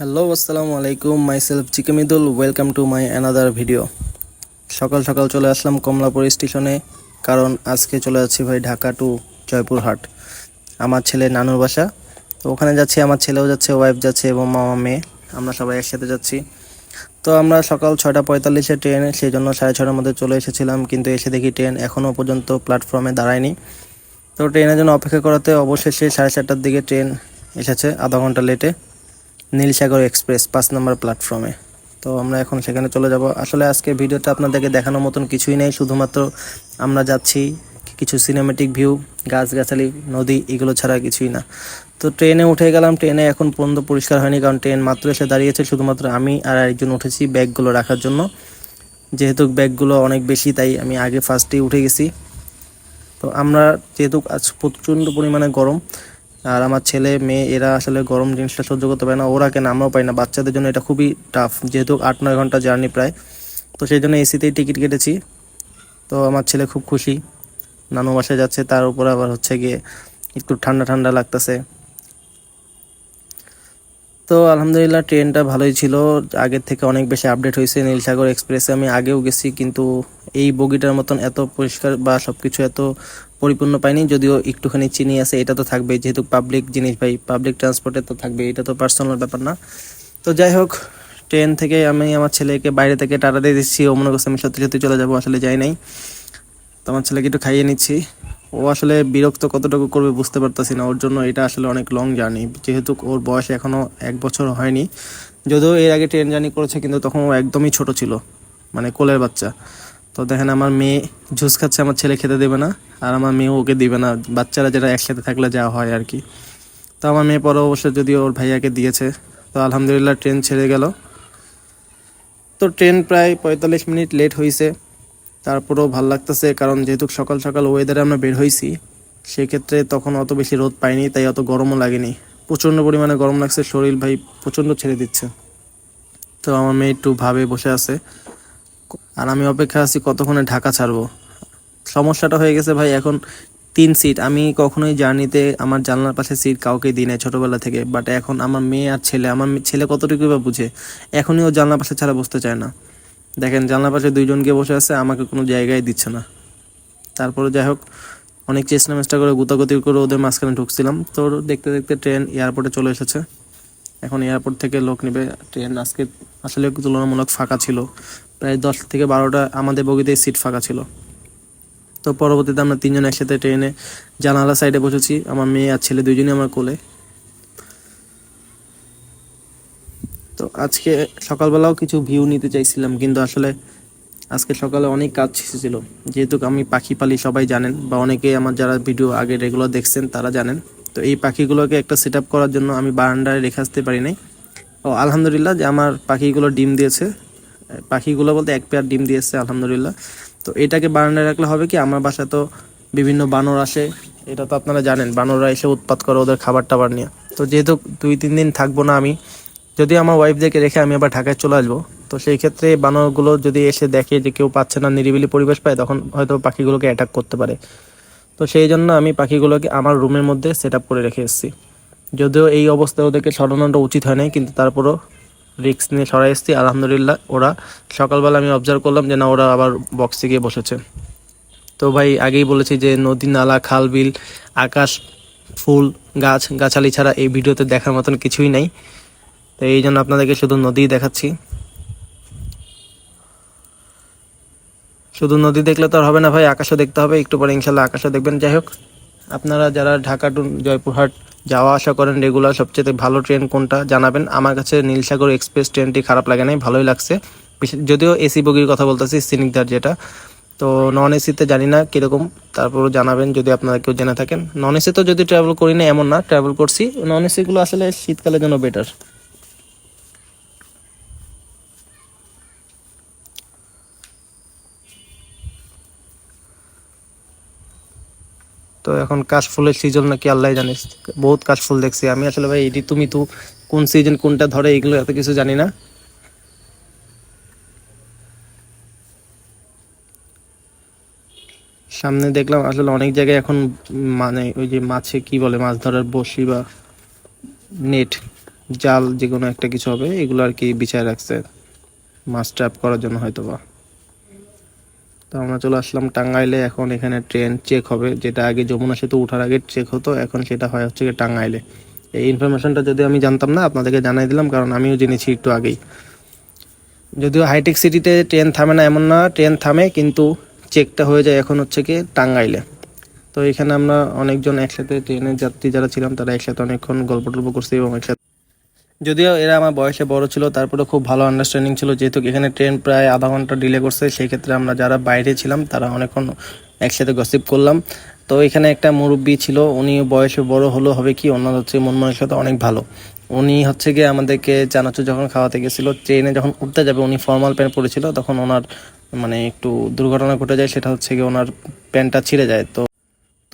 Hello আসসালামু আলাইকুম myself চিকেমিদুল welcome to my another video সকাল সকাল চলে আসলাম কমলাপুর স্টেশনে, কারণ আজকে চলে যাচ্ছি ভাই ঢাকা টু জয়পুরহাট। আমার ছেলে নানুর বাসা, তো ওখানে যাচ্ছি, আমার ছেলেও যাচ্ছে ওয়াইফ যাচ্ছে এবং মামা মেয়ে, আমরা সবাই একসাথে যাচ্ছি। তো আমরা সকাল ছয়টা পঁয়তাল্লিশে ট্রেনে সেই জন্য সাড়ে ছটার মধ্যে চলে এসেছিলাম, কিন্তু এসে দেখি ট্রেন এখনও পর্যন্ত প্ল্যাটফর্মে দাঁড়ায়নি। তো ট্রেনের জন্য অপেক্ষা করাতে অবশেষে সাড়ে চারটার দিকে ট্রেন এসেছে, আধা ঘণ্টা লেটে নীলসাগর এক্সপ্রেস, পাঁচ নম্বর প্ল্যাটফর্মে। তো আমরা এখন সেখানে চলে যাব। আসলে আজকে ভিডিওটা আপনাদেরকে দেখানোর মতন কিছুই নেই, শুধুমাত্র আমরা যাচ্ছি কিছু সিনেমেটিক ভিউ গাছগাছালি, নদী, এগুলো ছাড়া কিছুই না। তো ট্রেনে উঠে গেলাম, ট্রেনে এখন পর্যন্ত পরিষ্কার হয়নি, কারণ ট্রেন মাত্র এসে দাঁড়িয়েছে, শুধুমাত্র আমি আর একজন উঠেছি ব্যাগগুলো রাখার জন্য। যেহেতু ব্যাগগুলো অনেক বেশি, তাই আমি আগে ফার্স্টেই উঠে গেছি। তো আমরা যেহেতু আজ প্রচণ্ড পরিমাণে গরম আর আমার ছেলে, মেয়ে, এরা আসলে গরম জিনিসটা সহ্য করতে পারে না, ওরা কেন আমরাও পাই না। বাচ্চাদের জন্য এটা খুবই টাফ যেহেতু আট, নয় ঘণ্টা জার্নি প্রায়। তো সেই জন্য এসিতেই টিকিট কেটেছি। তো আমার ছেলে খুব খুশি। নানু বাসায় যাচ্ছে, তার উপর আবার হচ্ছে গিয়ে একটু ঠান্ডা ঠান্ডা লাগতেছে। তো আলহামদুলিল্লাহ ট্রেনটা ভালোই ছিল। আগের থেকে অনেক বেশি আপডেট হয়েছে নীলসাগর এক্সপ্রেসে আমি আগেও গেছি, কিন্তু এই বগিটার মতন এত পরিষ্কার বা সবকিছু এত পরিপূর্ণ পাইনি যদিও একটুখানি চিনি আছে, এটা তো থাকবে। যেহেতু পাবলিক জিনিস ভাই পাবলিক ট্রান্সপোর্টে তো থাকবে, এটা তো পার্সোনাল ব্যাপার না। তো যাই হোক ট্রেন থেকে আমি আমার ছেলেকে বাইরে থেকে টাটা দিয়ে দিচ্ছি। ও মনে করছে আমি সত্যি সত্যি চলে যাব, আসলে যাই নাই। তো আমার ছেলেকে একটু খাইয়ে নিচ্ছি। ও আসলে বিরক্ত কতটুকু করবে বুঝতে পারতেছি না। ওর জন্য এটা আসলে অনেক লং জার্নি যেহেতু ওর বয়স এখনও এক বছর হয়নি। যদিও এর আগে ট্রেন জার্নি করেছে, কিন্তু তখন ও একদমই ছোট ছিল। মানে কোলের বাচ্চা। তো দেখেন আমার মেয়ে জুস খাচ্ছে, আমার ছেলে খেতে দেবে না, আর আমার মেয়ে ওকে দিবে না। বাচ্চারা যেটা একসাথে থাকলে যা হয় আর কি। তো আমার মেয়ে পরে অবশ্য যদিও ওর ভাইয়াকে দিয়েছে, তো আলহামদুলিল্লাহ ট্রেন ছেড়ে গেল। তো ট্রেন প্রায় পঁয়তাল্লিশ মিনিট লেট হয়েছে তারপরেও ভালো লাগতেছে, কারণ যেহেতু সকাল সকাল ওয়েদারে আমরা বের হয়েছি সেক্ষেত্রে তখন অত বেশি রোদ পাইনি, তাই অত গরমও লাগেনি। প্রচণ্ড পরিমাণে গরম লাগছে, শরীর ভাই প্রচণ্ড ছেড়ে দিচ্ছে। তো আমার মেয়ে একটু ভাবে বসে আছে। আর আমি অপেক্ষা আছি কতক্ষণে ঢাকা ছাড়বো। সমস্যাটা হয়ে গেছে ভাই, এখন তিন সিট আমি কখনোই জার্নিতে আমার জানলার পাশে সিট কাউকে দিই নাই ছোটোবেলা থেকে বাট এখন আমার মেয়ে আর ছেলে, আমার ছেলে কতটুকু বা বুঝে? এখনই ও জানলার পাশে ছাড়া বসতে চায় না। দেখেন, জানলার পাশে দুইজন গিয়ে বসে আছে, আমাকে কোনো জায়গায় দিচ্ছে না। তারপরে যাই হোক, অনেক চেষ্টা মেষ্টা করে গুতাগুতি করে ওদের মাঝখানে ঢুকছিলাম। তো দেখতে দেখতে ট্রেন এয়ারপোর্টে চলে এসেছে। এখন এয়ারপোর্ট থেকে লোক নেবে। ট্রেন আজকে আসলে তুলনামূলক ফাঁকা ছিল। প্রায় দশ থেকে বারোটা আমাদের বগিতে সিট ফাঁকা ছিল। তো পরবর্তীতে আমরা তিনজন একসাথে ট্রেনে জানালা সাইডে বসেছি, আমার মেয়ে আর ছেলে দুইজনই আমার কোলে। তো আজকে সকালবেলাও কিছু ভিউ নিতে চাইছিলাম, কিন্তু আসলে আজকে সকালে অনেক কাজ ছিল যেহেতু আমি পাখি পালি সবাই জানেন, বা অনেকেই আমার যারা ভিডিও আগে রেগুলার দেখছেন তারা জানেন। তো এই পাখিগুলোকে একটা সেট করার জন্য আমি বারান্দায় রেখে আসতে পারি নাই। ও আলহামদুলিল্লাহ যে আমার পাখিগুলো ডিম দিয়েছে। পাখিগুলো বলতে এক পেয়ার ডিম দিয়েছে, আলহামদুলিল্লাহ। তো এটাকে বারান্দায় রাখলে হবে কি, আমার বাসায় তো বিভিন্ন বানর আসে, এটা তো আপনারা জানেন, বানররা এসে উৎপাত করে ওদের খাবার টাবার নিয়ে। তো যেহেতু দুই, তিন দিন থাকব না আমি, যদি আমার ওয়াইফদেরকে রেখে আমি আবার ঢাকায় চলে আসব, তো সেই ক্ষেত্রে বানরগুলো যদি এসে দেখে যে কেউ পাচ্ছে না, নিরিবিলি পরিবেশ পায়, তখন হয়তো পাখিগুলোকে অ্যাটাক করতে পারে। তো সেই জন্য আমি পাখিগুলোকে আমার রুমের মধ্যে সেট করে রেখে এসেছি। যদিও এই অবস্থায় ওদেরকে সরানোটা উচিত হয় নাই, কিন্তু তারপরও রিক্স নিয়ে সরাই এসেছি, আলহামদুলিল্লাহ। ওরা সকালবেলা আমি অবজার্ভ করলাম যে না, ওরা আবার বক্সে গিয়ে বসেছে। তো ভাই, আগেই বলেছি যে নদী, নালা, খাল, বিল, আকাশ, ফুল, গাছ, গাছালি ছাড়া এই ভিডিওতে দেখার মতন কিছুই নাই। তো এই জন্য আপনাদেরকে শুধু নদী দেখাচ্ছি। শুধু নদী দেখলে তো আর হবে না ভাই, আকাশও দেখতে হবে, একটু পরে ইনশাল্লাহ আকাশও দেখবেন। যাই হোক আপনারা যারা ঢাকা টু জয়পুরহাট যাওয়া আসা করেন রেগুলার সবচেয়ে ভালো ট্রেন কোনটা জানাবেন। আমার কাছে নীলসাগর এক্সপ্রেস ট্রেনটি খারাপ লাগে নাই, ভালোই লাগছে। যদিও এসি বগির কথা বলতেছি, সিনিকদার যেটা। তো নন এসিতে জানি না কীরকম, তারপরও জানাবেন যদি আপনারা কেউ জেনে থাকেন। নন এসি তো যদি ট্রাভেল করি না, এমন না ট্রাভেল করছি। নন এসিগুলো আসলে শীতকালের জন্য বেটার তো এখন কাশফুলের সিজন নাকি আল্লাহ জানিস বহুত কাশফুল দেখছি আমি। আসলে ভাই, এটি তুমি তো কোন সিজন কোনটা ধরে এগুলো এত কিছু জানি না। সামনে দেখলাম আসলে অনেক জায়গায় এখন মানে ওই যে মাছে কি বলে, মাছ ধরার বড়শি বা নেট, জাল যে কোনো একটা কিছু হবে, এগুলো আর কি বিছায় রাখছে। মাছ ট্র্যাপ করার জন্য হয়তো বা আমরা চলে আসলাম টাঙ্গাইলে। এখন এখানে ট্রেন চেক হবে। যেটা আগে যমুনা সেতু ওঠার আগে চেক হতো, এখন সেটা হয় হচ্ছে টাঙ্গাইলে। এই ইনফরমেশনটা যদি আমি জানতাম না, আপনাদেরকে জানাই দিলাম, কারণ আমিও জেনেছি একটু আগেই। যদিও হাইটেক সিটিতে ট্রেন থামে না, এমন না ট্রেন থামে, কিন্তু চেকটা হয়ে যায় এখন হচ্ছে কি টাঙ্গাইলে। তো এখানে আমরা অনেকজন একসাথে ট্রেনের যাত্রী যারা ছিলাম, তারা একসাথে অনেকক্ষণ গল্প টল্প করছি এবং একসাথে যদিও এরা আমার বয়সে বড় ছিল তারপরে খুব ভালো আন্ডারস্ট্যান্ডিং ছিল, যেহেতু এখানে ট্রেন প্রায় আধা ঘণ্টা ডিলে করছে, সেই ক্ষেত্রে আমরা যারা বাইরে ছিলাম, তারা অনেকক্ষণ একসাথে গসিপ করলাম। তো এখানে একটা মুরব্বী ছিল, উনি বয়সে বড় হলো হবে কি ওনার হচ্ছে মন মানসিকতা অনেক ভালো। উনি হচ্ছে গিয়ে আমাদেরকে চানাচুর যখন খাওয়াতে গেছিল ট্রেনে যখন উঠতে যাবে, উনি ফর্মাল প্যান্ট পরেছিল, তখন ওনার মানে একটু দুর্ঘটনা ঘটে যায়, সেটা হচ্ছে গিয়ে ওনার প্যান্টটা ছিঁড়ে যায়। তো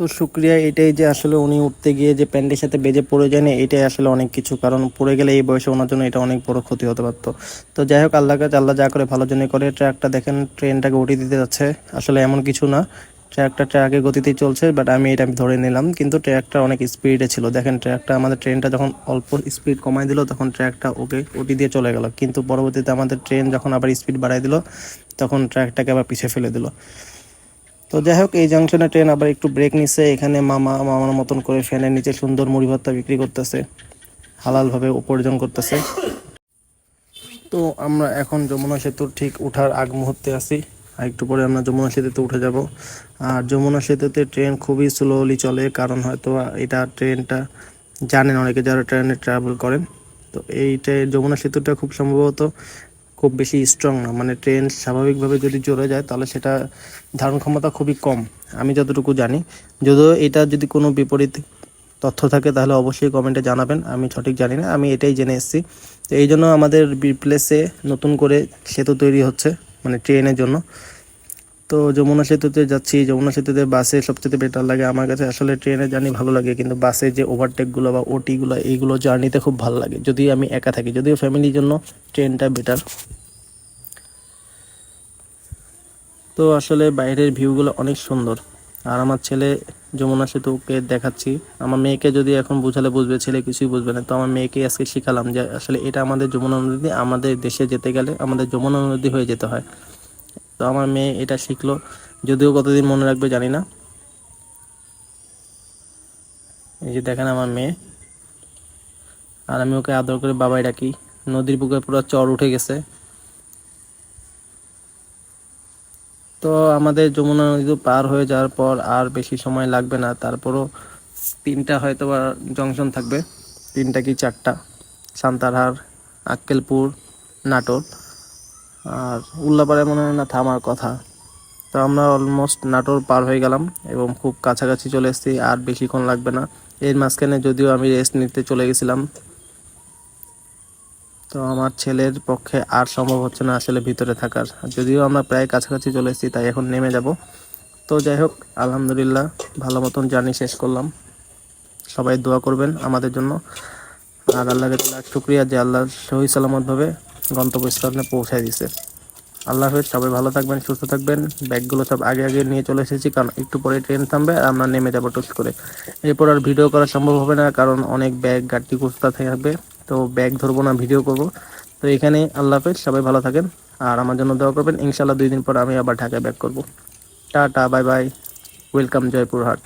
তো শুক্রিয়া, এটাই যে আসলে উনি উঠতে গিয়ে যে প্যান্টের সাথে বেজে পড়ে যায় না, এটাই আসলে অনেক কিছু। কারণ পড়ে গেলে এই বয়সে ওনার জন্য এটা অনেক বড় ক্ষতি হতে পারতো। তো যাই হোক, আল্লাহ কাছে, আল্লাহ যা করে ভালো জন্যই করে। ট্র্যাকটা দেখেন, ট্রেনটাকে উঠিয়ে দিতে যাচ্ছে। আসলে এমন কিছু না। ট্র্যাকটা ট্র্যাকের গতিতেই চলছে বাট আমি এটা আমি ধরে নিলাম। কিন্তু ট্র্যাকটা অনেক স্পিডে ছিল। দেখেন ট্র্যাকটা আমাদের ট্রেনটা যখন অল্প স্পিড কমাই দিল, তখন ট্র্যাকটা ওকে ওটি দিয়ে চলে গেল। কিন্তু পরবর্তীতে আমাদের ট্রেন যখন আবার স্পিড বাড়াই দিল, তখন ট্র্যাকটাকে আবার পিছিয়ে ফেলে দিল। তো যাই হোক, এই জাংশনে ট্রেন আবার একটু ব্রেক নিচ্ছে এখানে মামা, মামার মতন করে ফ্যানের নিচে সুন্দর মুড়ি ভর্তা বিক্রি করতেছে। হালালভাবে উপার্জন করতেছে। তো আমরা এখন যমুনা সেতুর ঠিক ওঠার আগ মুহূর্তে আছি। আর একটু পরে আমরা যমুনা সেতুতে উঠে যাব। আর যমুনা সেতুতে ট্রেন খুবই স্লোলি চলে, কারণ হয়তো এটা ট্রেনটা জানেন অনেকে যারা ট্রেনে ট্রাভেল করেন। তো এই ট্রেন যমুনা সেতুটা খুব সম্ভবত খুব বেশি স্ট্রং না। মানে ট্রেন স্বাভাবিকভাবে যদি জোরে যায়, তাহলে সেটা ধারণ ক্ষমতা খুবই কম, আমি যতটুকু জানি। যদিও এটা যদি কোনো বিপরীত তথ্য থাকে, তাহলে অবশ্যই কমেন্টে জানাবেন। আমি সঠিক জানি না, আমি এটাই জেনে এসেছি। তো এই জন্য আমাদের প্লেসে নতুন করে সেতু তৈরি হচ্ছে মানে ট্রেনের জন্য। তো যমুনা সেতুতে যাচ্ছি। যমুনা সেতুতে বাসে সবচেয়ে বেটার লাগে। আমার কাছে আসলে ট্রেনে জার্নি ভালো লাগে। কিন্তু বাসে যে ওভারটেকগুলো বা ওটিগুলো এইগুলো জার্নিতে খুব ভালো লাগে। যদি আমি একা থাকি, যদিও ফ্যামিলির জন্য ট্রেনটা বেটার তো আসলে বাইরের ভিউগুলো অনেক সুন্দর। আর আমার ছেলে যমুনা সেতুকে দেখাচ্ছি। আমার মেয়েকে যদি এখন বুঝালে বুঝবে, ছেলে কিছুই বুঝবে না। তো আমার মেয়েকে আজকে শিখালাম যে আসলে এটা আমাদের যমুনা নদী আমাদের দেশে যেতে গেলে আমাদের যমুনা নদী হয়ে যেতে হয়। তো আমার মেয়ে এটা শিখলো। যদিও কতদিন মনে রাখবে জানি না। এই যে দেখেন আমার মেয়ে। আর আমি ওকে আদর করে বাবাই ডাকি। নদীর বুকে পুরো চর উঠে গেছে। তো আমাদের যমুনা নদী পার হয়ে যাওয়ার পর আর বেশি সময় লাগবে না। তারপরও তিনটা হয়তো বা জংশন থাকবে। তিনটা কি চারটা? সান্তারহার আক্কেলপুর, নাটোর। আর উল্লাপাড়ায় মনে হয় না থামার কথা। তো আমরা অলমোস্ট নাটোর পার হয়ে গেলাম এবং খুব কাছাকাছি চলে এসেছি, আর বেশিক্ষণ লাগবে না। এর মাঝখানে যদিও আমি রেস্ট নিতে চলে গেছিলাম। তো আমার ছেলের পক্ষে আর সম্ভব হচ্ছে না আসলে ভিতরে থাকার। যদিও আমরা প্রায় কাছাকাছি চলে এসেছি, তাই এখন নেমে যাব। তো যাই হোক, আলহামদুলিল্লাহ ভালো মতন জার্নি শেষ করলাম। সবাই দোয়া করবেন আমাদের জন্য। আর আল্লাহকে শুক্রিয়া যে আল্লাহ সহি সালামতভাবে গন্তব্যস্থানে পৌঁছায় দিছে। আল্লাহ হাফেজ, সবাই ভালো থাকবেন, সুস্থ থাকবেন। ব্যাগগুলো সব আগে আগে নিয়ে চলে এসেছি, কারণ একটু পরে ট্রেন থামবে আর আমরা নেমে যাব টুস করে। এরপর আর ভিডিও করা সম্ভব হবে না, কারণ অনেক ব্যাগ গাড়ি কুস্তা থাকবে। তো ব্যাগ ধরবো না, ভিডিও করব। তো এখানে আল্লাহ হাফেজ, সবাই ভালো থাকেন আর আমার জন্য দোয়া করবেন। ইনশাল্লাহ দুই দিন পর আমি আবার ঢাকায় ব্যাক করব। Tata, bye bye. Welcome, Joypurhat.